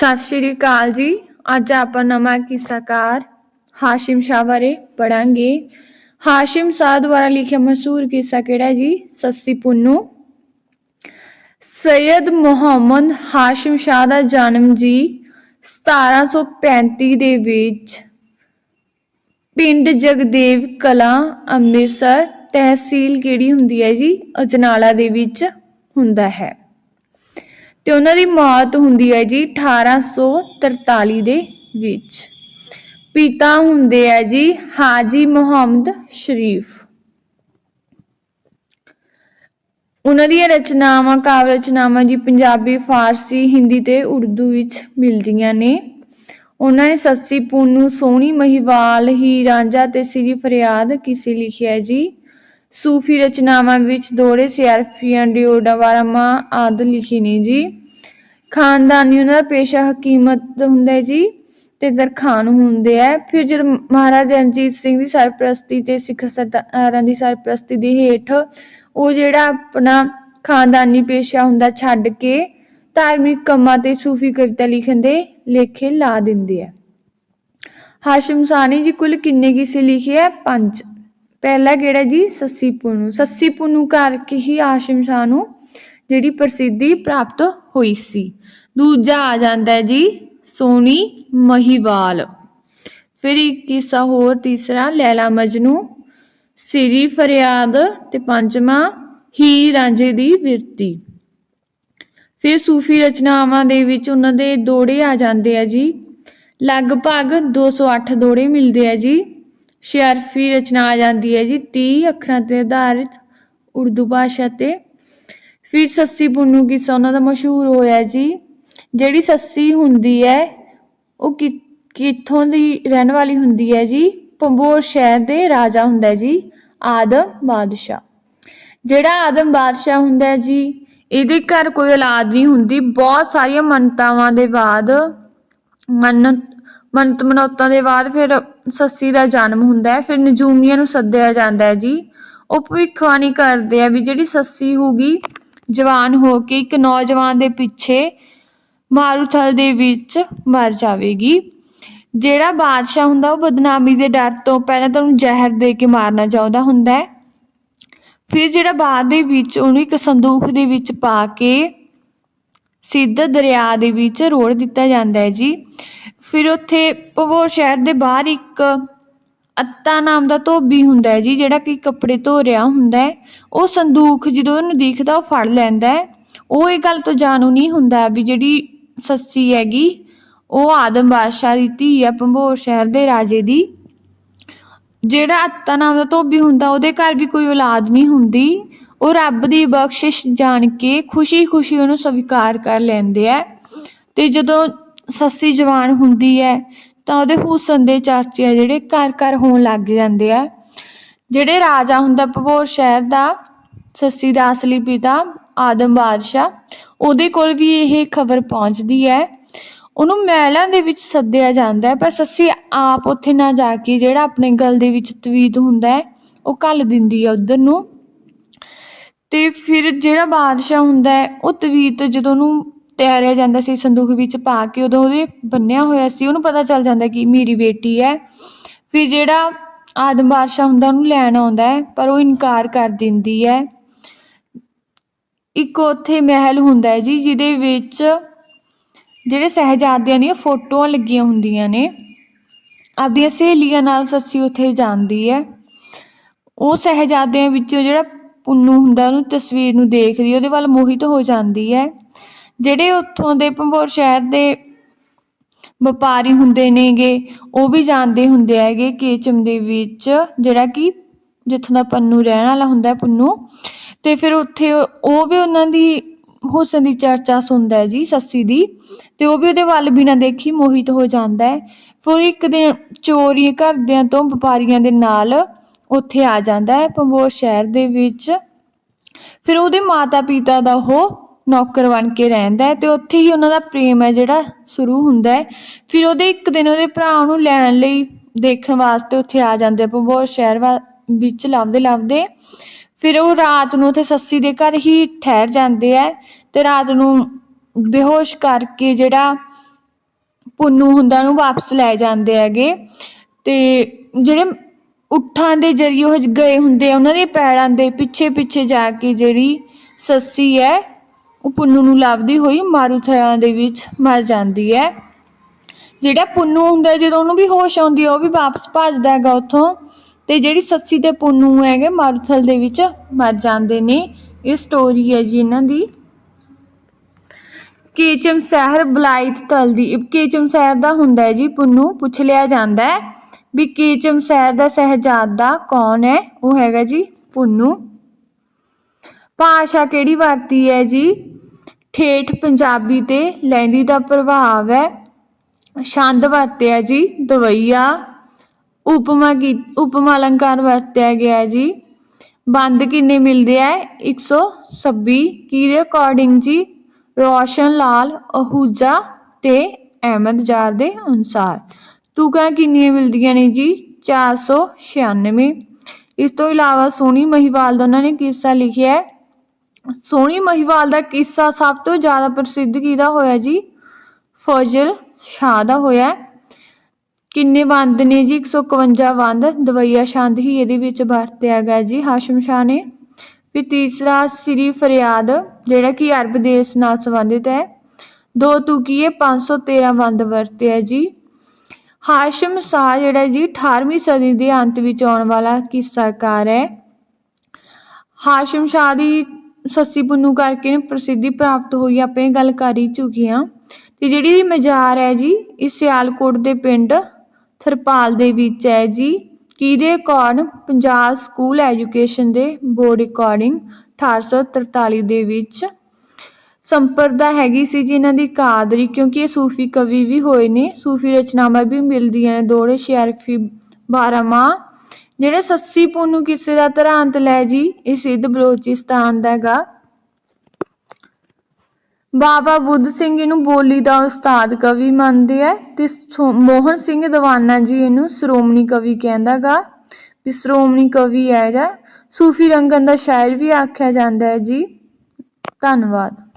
ਸਤਿ ਸ਼੍ਰੀ ਅਕਾਲ ਜੀ। ਅੱਜ ਆਪਾਂ ਨਵਾਂ ਕਿੱਸਾਕਾਰ ਹਾਸ਼ਿਮ ਸ਼ਾਹ ਬਾਰੇ ਪੜਾਂਗੇ ਹਾਸ਼ਿਮ ਸ਼ਾਹ ਦੁਆਰਾ ਲਿਖਿਆ ਮਸ਼ਹੂਰ ਕਿੱਸਾ ਕਿਹੜਾ ਹੈ ਜੀ? ਸੱਸੀ ਪੁੰਨੂ। ਸੈਯਦ ਮੁਹੰਮਦ ਹਾਸ਼ਿਮ ਸ਼ਾਹ ਦਾ ਜਨਮ ਜੀ 1735 ਦੇ ਵਿੱਚ ਪਿੰਡ ਜਗਦੇਵ ਕਲਾਂ ਅੰਮ੍ਰਿਤਸਰ ਤਹਿਸੀਲ ਕਿਹੜੀ ਹੁੰਦੀ ਹੈ ਜੀ? ਅਜਨਾਲਾ ਦੇ ਵਿੱਚ ਹੁੰਦਾ ਹੈ। ਤੇ ਉਹਨਾਂ ਦੀ ਮੌਤ ਹੁੰਦੀ ਹੈ ਜੀ 1843 ਦੇ ਵਿੱਚ। ਪਿਤਾ ਹੁੰਦੇ ਆ ਜੀ ਹਾਜੀ ਮੁਹੰਮਦ ਸ਼ਰੀਫ। ਉਹਨਾਂ ਦੀਆਂ ਰਚਨਾਵਾਂ, ਕਾਵਿ ਰਚਨਾਵਾਂ ਜੀ ਪੰਜਾਬੀ, ਫਾਰਸੀ, ਹਿੰਦੀ ਤੇ ਉਰਦੂ ਵਿੱਚ ਮਿਲਦੀਆਂ ਨੇ। ਉਹਨਾਂ ਨੇ ਸੱਸੀ ਪੁੰਨੂ, ਸੋਹਣੀ ਮਹੀਵਾਲ ਹੀ ਰਾਂਝਾ ਤੇ ਸ੍ਰੀ ਫਰਿਆਦ ਕਿਸੇ ਲਿਖਿਆ ਜੀ? ਸੂਫੀ ਰਚਨਾਵਾਂ ਵਿੱਚ ਦੋਹਰੇ ਸਿਆਰਫੀਆਂ ਡਿਓਡਾ ਵਾਰਮਾ ਆਦਿ ਲਿਖੇ ਨੇ ਜੀ। ਖਾਨਦਾਨੀ ਉਹਨਾਂ ਦਾ ਪੇਸ਼ਾ ਹਕੀਮਤ ਹੁੰਦਾ ਹੈ ਜੀ ਤੇ ਦਰਖਾਨ ਹੁੰਦੇ ਆ। ਫਿਰ ਜਦ ਮਹਾਰਾਜਾ ਰਣਜੀਤ ਸਿੰਘ ਦੀ ਸਰਪ੍ਰਸਤੀ ਤੇ ਸਿੱਖ ਸਰਦਾਰਾਂ ਦੀ ਸਰਪ੍ਰਸਤੀ ਦੇ ਹੇਠ ਉਹ ਜਿਹੜਾ ਆਪਣਾ ਖਾਨਦਾਨੀ ਪੇਸ਼ਾ ਹੁੰਦਾ ਛੱਡ ਕੇ ਧਾਰਮਿਕ ਕੰਮਾਂ ਤੇ ਸੂਫੀ ਕਵਿਤਾ ਲਿਖਣ ਦੇ ਲੇਖੇ ਲਾ ਦਿੰਦੇ ਆ। ਹਾਸ਼ਮ ਸਾਨੀ ਜੀ ਕੁੱਲ ਕਿੰਨੇ ਕਿਸੇ ਲਿਖੇ ਆ? ਪੰਜ। ਪਹਿਲਾ ਕਿਹੜਾ ਜੀ? ਸੱਸੀ ਪੁੰਨੂ। ਸੱਸੀ ਪੁੰਨੂ ਕਰਕੇ ਹੀ ਹਾਸ਼ਮ ਸ਼ਾਹ ਨੂੰ ਜਿਹੜੀ ਪ੍ਰਸਿੱਧੀ ਪ੍ਰਾਪਤ ਹੋਈ ਸੀ। ਦੂਜਾ ਆ ਜਾਂਦਾ ਹੈ ਜੀ ਸੋਨੀ ਮਹੀਵਾਲ। ਫਿਰ ਇੱਕ ਕਿੱਸਾ ਹੋਰ ਤੀਸਰਾ, ਲੈਲਾ ਮਜਨੂ, ਸਿਰੀ ਫਰਿਆਦ ਤੇ ਪੰਜਵਾਂ ਹੀ ਰਾਂਝੇ ਦੀ ਵਿਰਤੀ ਫਿਰ ਸੂਫੀ ਰਚਨਾਵਾਂ ਦੇ ਵਿੱਚ ਉਹਨਾਂ ਦੇ ਦੋੜੇ ਆ ਜਾਂਦੇ ਆ ਜੀ। ਲਗਭਗ 208 ਦੋੜੇ ਮਿਲਦੇ ਆ ਜੀ। ਸ਼ਰਫੀ ਰਚਨਾ ਆ ਜਾਂਦੀ ਹੈ ਜੀ 30 ਅੱਖਰਾਂ ਤੇ ਆਧਾਰਿਤ ਉਰਦੂ ਭਾਸ਼ਾ ਤੇ ਫਿਰ ਸੱਸੀ ਪੁੰਨੂ ਕਿੱਸਾ ਉਹਨਾਂ ਦਾ ਮਸ਼ਹੂਰ ਹੋਇਆ ਜੀ। ਜਿਹੜੀ ਸੱਸੀ ਹੁੰਦੀ ਹੈ, ਉਹ ਕਿੱਥੋਂ ਦੀ ਰਹਿਣ ਵਾਲੀ ਹੁੰਦੀ ਹੈ ਜੀ? ਪੰਬੋਰ ਸ਼ਹਿਰ ਦੇ ਰਾਜਾ ਹੁੰਦਾ ਹੈ ਜੀ, ਆਦਮ ਬਾਦਸ਼ਾਹ। ਜਿਹੜਾ ਆਦਮ ਬਾਦਸ਼ਾਹ ਹੁੰਦਾ ਹੈ ਜੀ, ਇਹਦੇ ਘਰ ਕੋਈ ਔਲਾਦ ਨਹੀਂ ਹੁੰਦੀ। ਬਹੁਤ ਸਾਰੀਆਂ ਮੰਨਤਾਵਾਂ ਦੇ ਬਾਅਦ ਮੰਨਤ ਮੰਨਤ ਮਨੋਤਾਂ ਦੇ ਬਾਅਦ ਫਿਰ ਸੱਸੀ ਦਾ ਜਨਮ ਹੁੰਦਾ ਹੈ। ਫਿਰ ਨਜੂਮੀਆਂ ਨੂੰ ਸੱਦਿਆ ਜਾਂਦਾ ਹੈ ਜੀ। ਉਹ ਭਵਿੱਖਬਾਣੀ ਕਰਦੇ ਆ ਵੀ ਜਿਹੜੀ ਸੱਸੀ ਹੋਗੀ ਜਵਾਨ ਹੋ ਕੇ ਇੱਕ ਨੌਜਵਾਨ ਦੇ ਪਿੱਛੇ ਮਾਰੂਥਲ ਦੇ ਵਿੱਚ ਮਰ ਜਾਵੇਗੀ। ਜਿਹੜਾ ਬਾਦਸ਼ਾਹ ਹੁੰਦਾ, ਉਹ ਬਦਨਾਮੀ ਦੇ ਡਰ ਤੋਂ ਪਹਿਲਾਂ ਤਾਂ ਉਹਨੂੰ ਜ਼ਹਿਰ ਦੇ ਕੇ ਮਾਰਨਾ ਚਾਹੁੰਦਾ ਹੁੰਦਾ ਹੈ। ਫਿਰ ਜਿਹੜਾ ਬਾਅਦ ਦੇ ਵਿੱਚ ਉਹਨੂੰ ਇੱਕ ਸੰਦੂਖ ਦੇ ਵਿੱਚ ਪਾ ਕੇ ਸਿੱਧ ਦਰਿਆ ਦੇ ਵਿੱਚ ਰੋੜ ਦਿੱਤਾ ਜਾਂਦਾ ਹੈ ਜੀ। ਫਿਰ ਉੱਥੇ ਭਵੋਰ ਸ਼ਹਿਰ ਦੇ ਬਾਹਰ ਇੱਕ ਅੱਤਾ ਨਾਮ ਦਾ ਧੋਬੀ ਹੁੰਦਾ ਹੈ ਜੀ, ਜਿਹੜਾ ਕਿ ਕੱਪੜੇ ਧੋ ਰਿਹਾ ਹੁੰਦਾ ਹੈ, ਉਹ ਸੰਦੂਖ ਜਦੋਂ ਉਹਨੂੰ ਦਿਖਦਾ, ਉਹ ਫੜ ਲੈਂਦਾ ਹੈ। ਉਹ ਇਹ ਗੱਲ ਤੋਂ ਜਾਣੂ ਨਹੀਂ ਹੁੰਦਾ ਵੀ ਜਿਹੜੀ ਸੱਸੀ ਹੈਗੀ, ਉਹ ਆਦਮ ਬਾਦਸ਼ਾਹ ਦੀ ਧੀ ਹੈ, ਭੰਬੋਰ ਸ਼ਹਿਰ ਦੇ ਰਾਜੇ ਦੀ। ਜਿਹੜਾ ਅੱਤਾ ਨਾਮ ਦਾ ਧੋਬੀ ਹੁੰਦਾ, ਉਹਦੇ ਘਰ ਵੀ ਕੋਈ ਔਲਾਦ ਨਹੀਂ ਹੁੰਦੀ। ਉਹ ਰੱਬ ਦੀ ਬਖਸ਼ਿਸ਼ ਜਾਣ ਕੇ ਖੁਸ਼ੀ-ਖੁਸ਼ੀ ਉਹਨੂੰ ਸਵੀਕਾਰ ਕਰ ਲੈਂਦੇ ਆ ਤੇ ਜਦੋਂ ਸੱਸੀ ਜਵਾਨ ਹੁੰਦੀ ਹੈ ਤਾਂ ਉਹਦੇ ਹੁਸਨ ਦੇ ਚਰਚੇ ਆ ਜਿਹੜੇ ਘਰ-ਘਰ ਹੋਣ ਲੱਗ ਜਾਂਦੇ ਆ। ਜਿਹੜੇ ਰਾਜਾ ਹੁੰਦਾ ਭਬੋਰ ਸ਼ਹਿਰ ਦਾ, ਸੱਸੀ ਦਾ ਅਸਲੀ ਪਿਤਾ ਆਦਮ ਬਾਦਸ਼ਾਹ, ਉਹਦੇ ਕੋਲ ਵੀ ਇਹ ਖਬਰ ਪਹੁੰਚਦੀ ਹੈ। ਉਹਨੂੰ ਮਹਿਲਾਂ ਦੇ ਵਿੱਚ ਸੱਦਿਆ ਜਾਂਦਾ ਹੈ, ਪਰ ਸੱਸੀ ਆਪ ਉੱਥੇ ਨਾ ਜਾ ਕੇ ਜਿਹੜਾ ਆਪਣੇ ਗਲ ਦੇ ਵਿੱਚ ਤਵੀਤ ਹੁੰਦਾ ਹੈ, ਉਹ ਘੱਲ ਦਿੰਦੀ ਹੈ ਉਧਰ ਨੂੰ। ਤੇ ਫਿਰ ਜਿਹੜਾ ਬਾਦਸ਼ਾਹ ਹੁੰਦਾ ਹੈ, ਉਹ ਤਵੀਤ ਜਦੋਂ ਉਹਨੂੰ ਤੈਰਿਆ ਜਾਂਦਾ ਸੀ, ਸੰਦੂਕ ਵਿੱਚ ਪਾ ਕੇ ਉਦੋਂ ਉਹਦੇ ਬੰਨਿਆ ਹੋਇਆ ਸੀ, ਉਹਨੂੰ ਪਤਾ ਚੱਲ ਜਾਂਦਾ ਕਿ ਮੇਰੀ ਬੇਟੀ ਹੈ। ਫਿਰ ਜਿਹੜਾ ਆਦਮ ਬਾਦਸ਼ਾਹ ਹੁੰਦਾ, ਉਹਨੂੰ ਲੈਣ ਆਉਂਦਾ ਹੈ, ਪਰ ਉਹ ਇਨਕਾਰ ਕਰ ਦਿੰਦੀ ਹੈ। ਇੱਕ ਉੱਥੇ ਮਹਿਲ ਹੁੰਦਾ ਹੈ ਜੀ, ਜਿਹਦੇ ਵਿੱਚ ਜਿਹੜੇ ਸਹਿਜਾਦਿਆਂ ਦੀਆਂ ਫੋਟੋਆਂ ਲੱਗੀਆਂ ਹੁੰਦੀਆਂ ਨੇ ਆਪਦੀਆਂ ਸਹੇਲੀਆਂ ਨਾਲ ਸੱਸੀ ਉੱਥੇ ਜਾਂਦੀ ਹੈ। ਉਹ ਸਹਿਜਾਦਿਆਂ ਵਿੱਚੋਂ ਜਿਹੜਾ ਪੁੰਨੂ ਹੁੰਦਾ, ਉਹਨੂੰ ਤਸਵੀਰ ਨੂੰ ਦੇਖਦੀ ਉਹਦੇ ਵੱਲ ਮੋਹਿਤ ਹੋ ਜਾਂਦੀ ਹੈ। ਜਿਹੜੇ ਉੱਥੋਂ ਦੇ ਭੰਬੋਰ ਸ਼ਹਿਰ ਦੇ ਵਪਾਰੀ ਹੁੰਦੇ ਨੇਗੇ, ਉਹ ਵੀ ਜਾਣਦੇ ਹੁੰਦੇ ਹੈਗੇ ਕੇਚਮ ਦੇ ਵਿੱਚ ਜਿਹੜਾ ਕਿ ਜਿੱਥੋਂ ਦਾ ਪੰਨੂ ਰਹਿਣ ਵਾਲਾ ਹੁੰਦਾ ਹੈ ਤੇ ਫਿਰ ਉੱਥੇ ਉਹ ਵੀ ਉਹਨਾਂ ਦੀ ਹੁਸਨ ਦੀ ਚਰਚਾ ਸੁਣਦਾ ਹੈ ਜੀ ਸੱਸੀ ਦੀ। ਤੇ ਉਹ ਵੀ ਉਹਦੇ ਵੱਲ ਬਿਨਾਂ ਦੇਖੀ ਮੋਹਿਤ ਹੋ ਜਾਂਦਾ ਹੈ। ਫਿਰ ਇੱਕ ਦਿਨ ਚੋਰੀ ਘਰਦਿਆਂ ਤੋਂ ਵਪਾਰੀਆਂ ਦੇ ਨਾਲ ਉੱਥੇ ਆ ਜਾਂਦਾ ਹੈ ਪੰਬੋਰ ਸ਼ਹਿਰ ਦੇ ਵਿੱਚ। ਫਿਰ ਉਹਦੇ ਮਾਤਾ ਪਿਤਾ ਦਾ ਉਹ ਨੌਕਰ ਬਣ ਕੇ ਰਹਿੰਦਾ ਹੈ ਤੇ ਉੱਥੇ ਹੀ ਉਹਨਾਂ ਦਾ ਪ੍ਰੇਮ ਹੈ ਜਿਹੜਾ ਸ਼ੁਰੂ ਹੁੰਦਾ ਹੈ। ਫਿਰ ਉਹਦੇ ਇੱਕ ਦਿਨ ਉਹਦੇ ਭਰਾ ਉਹਨੂੰ ਲੈਣ ਲਈ ਦੇਖਣ ਵਾਸਤੇ ਉੱਥੇ ਆ ਜਾਂਦੇ ਆ ਸ਼ਹਿਰ ਵਾ- ਵਿੱਚ ਲੱਭਦੇ ਲੱਭਦੇ ਫਿਰ ਉਹ ਰਾਤ ਨੂੰ ਉੱਥੇ ਸੱਸੀ ਦੇ ਘਰ ਹੀ ਠਹਿਰ ਜਾਂਦੇ ਆ ਤੇ ਰਾਤ ਨੂੰ ਬੇਹੋਸ਼ ਕਰਕੇ ਜਿਹੜਾ ਪੁੰਨੂ ਹੁੰਦਾ ਉਹਨੂੰ ਵਾਪਸ ਲੈ ਜਾਂਦੇ ਹੈਗੇ। ਤੇ ਜਿਹੜੇ ਉੱਠਾਂ ਦੇ ਜਰੀਏ ਉਹ ਗਏ ਹੁੰਦੇ ਆ, ਉਹਨਾਂ ਦੇ ਪੈਰਾਂ ਦੇ ਪਿੱਛੇ ਪਿੱਛੇ ਜਾ ਕੇ ਜਿਹੜੀ ਸੱਸੀ ਹੈ ਉਹ ਪੁੰਨੂ ਨੂੰ ਲੱਭਦੀ ਹੋਈ ਮਾਰੂਥਲਾਂ ਦੇ ਵਿੱਚ ਮਰ ਜਾਂਦੀ ਹੈ। ਜਿਹੜਾ ਪੁੰਨੂ ਹੁੰਦਾ ਜਦੋਂ ਉਹਨੂੰ ਵੀ ਹੋਸ਼ ਆਉਂਦੀ ਹੈ, ਉਹ ਵੀ ਵਾਪਸ ਭੱਜਦਾ ਹੈਗਾ ਉੱਥੋਂ। ਤੇ ਜਿਹੜੀ ਸੱਸੀ ਤੇ ਪੁੰਨੂ ਹੈਗੇ, ਮਾਰੂਥਲ ਦੇ ਵਿੱਚ ਮਰ ਜਾਂਦੇ ਨੇ। ਇਹ ਸਟੋਰੀ ਹੈ ਜੀ ਇਹਨਾਂ ਦੀ। ਕੇਚਮ ਸ਼ਹਿਰ ਬਲਾਈਤ ਤਲ ਦੀ। ਕੇਚਮ ਸ਼ਹਿਰ ਦਾ ਹੁੰਦਾ ਹੈ ਜੀ, ਪੁੰਨੂ ਪੁੱਛ ਲਿਆ ਜਾਂਦਾ ਹੈ ਵੀ ਕੇਚਮ ਸ਼ਹਿਰ ਦਾ ਸ਼ਹਿਜ਼ਾਦਾ ਕੌਣ ਹੈ? ਉਹ ਹੈਗਾ ਜੀ ਪੁੰਨੂ। ਭਾਸ਼ਾ ਕਿਹੜੀ ਵਰਤੀ ਹੈ ਜੀ? ਠੇਠ ਪੰਜਾਬੀ ਤੇ ਲਹਿੰਦੀ ਦਾ ਪ੍ਰਭਾਵ ਹੈ। ਛੰਦ ਵਰਤਿਆ ਜੀ, ਦਵਈਆ। ਉਪਮਾ ਕੀ, ਉਪਮਾ ਅਲੰਕਾਰ ਵਰਤਿਆ ਗਿਆ ਜੀ। ਬੰਦ ਕਿੰਨੇ ਮਿਲਦੇ ਆ? 126 ਦੇ ਅਕੋਰਡਿੰਗ ਜੀ? ਰੋਸ਼ਨ ਲਾਲ, ਅਹੂਜਾ ਤੇ ਅਹਿਮਦ ਜਾਰ ਦੇ ਅਨੁਸਾਰ। ਤੁਕਾਂ ਕਿੰਨੀਆਂ ਮਿਲਦੀਆਂ ਨੇ ਜੀ? 496 ਇਸ ਤੋਂ ਇਲਾਵਾ ਸੋਨੀ ਮਹੀਵਾਲ ਦਾ ਉਹਨਾਂ ਨੇ ਕਿੱਸਾ ਲਿਖਿਆ ਹੈ। ਸੋਹਣੀ ਮਹੀਵਾਲ ਦਾ ਕਿੱਸਾ ਸਭ ਤੋਂ ਜ਼ਿਆਦਾ ਪ੍ਰਸਿੱਧ ਕਿਹਦਾ ਹੋਇਆ ਜੀ? ਫੌਜਲ ਸ਼ਾਹ ਦਾ ਹੋਇਆ ਕਿੰਨੇ ਬੰਦ ਨੇ ਜੀ? 151 ਬੰਦ ਦਵਈਆ ਛੰਦ ਹੀ ਇਹਦੇ ਵਿੱਚ ਵਰਤਿਆ ਗਿਆ ਜੀ, ਹਾਸ਼ਮ ਸ਼ਾਹ ਨੇ। ਫਿਰ ਤੀਸਰਾ ਸ੍ਰੀ ਫਰਿਆਦ, ਜਿਹੜਾ ਕਿ ਅਰਬ ਦੇਸ਼ ਨਾਲ ਸੰਬੰਧਿਤ ਹੈ। ਦੋ ਤੁਕੀਏ 513 ਬੰਦ ਵਰਤਿਆ ਜੀ। ਹਾਸ਼ਮ ਸ਼ਾਹ ਜਿਹੜਾ ਜੀ 18ਵੀਂ ਸਦੀ ਦੇ ਅੰਤ ਵਿੱਚ ਆਉਣ ਵਾਲਾ ਕਿੱਸਾਕਾਰ ਹੈ। ਹਾਸ਼ਮ ਸ਼ਾਹ ਦੀ ਸੱਸੀ ਪੁੰਨੂ ਕਰਕੇ ਪ੍ਰਸਿੱਧੀ ਪ੍ਰਾਪਤ ਹੋਈ, ਆਪਾਂ ਇਹ ਗੱਲ ਕਰ ਹੀ ਚੁੱਕੀ ਹਾਂ। ਤੇ ਜਿਹੜੀ ਮਜ਼ਾਰ ਹੈ ਜੀ, ਇਹ ਸਿਆਲਕੋਟ ਦੇ ਪਿੰਡ ਥਰਪਾਲ ਦੇ ਵਿੱਚ ਹੈ ਜੀ। ਕਿਹਦੇ ਅਕੋਰਡ ਪੰਜਾਬ ਸਕੂਲ ਐਜੂਕੇਸ਼ਨ ਦੇ ਬੋਰਡ ਅਕੋਰਡਿੰਗ 1843 ਦੇ ਵਿੱਚ ਸੰਪਰਦਾ ਹੈਗੀ ਸੀ ਜੀ ਇਹਨਾਂ ਦੀ ਕਾਦਰੀ, ਕਿਉਂਕਿ ਇਹ ਸੂਫੀ ਕਵੀ ਵੀ ਹੋਏ ਨੇ, ਸੂਫੀ ਰਚਨਾਵਾਂ ਵੀ ਮਿਲਦੀਆਂ ਨੇ ਦੋੜੇ ਸ਼ਰਫੀ ਬਾਰਾਮਾ ਜਿਹੜਾ ਸੱਸੀ ਪੁੰਨੂ ਕਿਸੇ ਦਾ ਧਰਾਂਤ ਲੈ ਜੀ, ਇਹ ਸਿੱਧ ਬਲੋਚਿਸਤਾਨ ਦਾ ਹੈਗਾ। ਬਾਬਾ ਬੁੱਧ ਸਿੰਘ ਇਹਨੂੰ ਬੋਲੀ ਦਾ ਉਸਤਾਦ ਕਵੀ ਮੰਨਦੇ ਆ ਤੇ ਸੋ- ਮੋਹਨ ਸਿੰਘ ਦੀਵਾਨਾ ਜੀ ਇਹਨੂੰ ਸ਼੍ਰੋਮਣੀ ਕਵੀ ਕਹਿੰਦਾਗਾ ਵੀ ਸ਼੍ਰੋਮਣੀ ਕਵੀ ਹੈ ਜਾਂ ਸੂਫੀ ਰੰਗਨ ਦਾ ਸ਼ਾਇਰ ਵੀ ਆਖਿਆ ਜਾਂਦਾ ਹੈ ਜੀ। ਧੰਨਵਾਦ।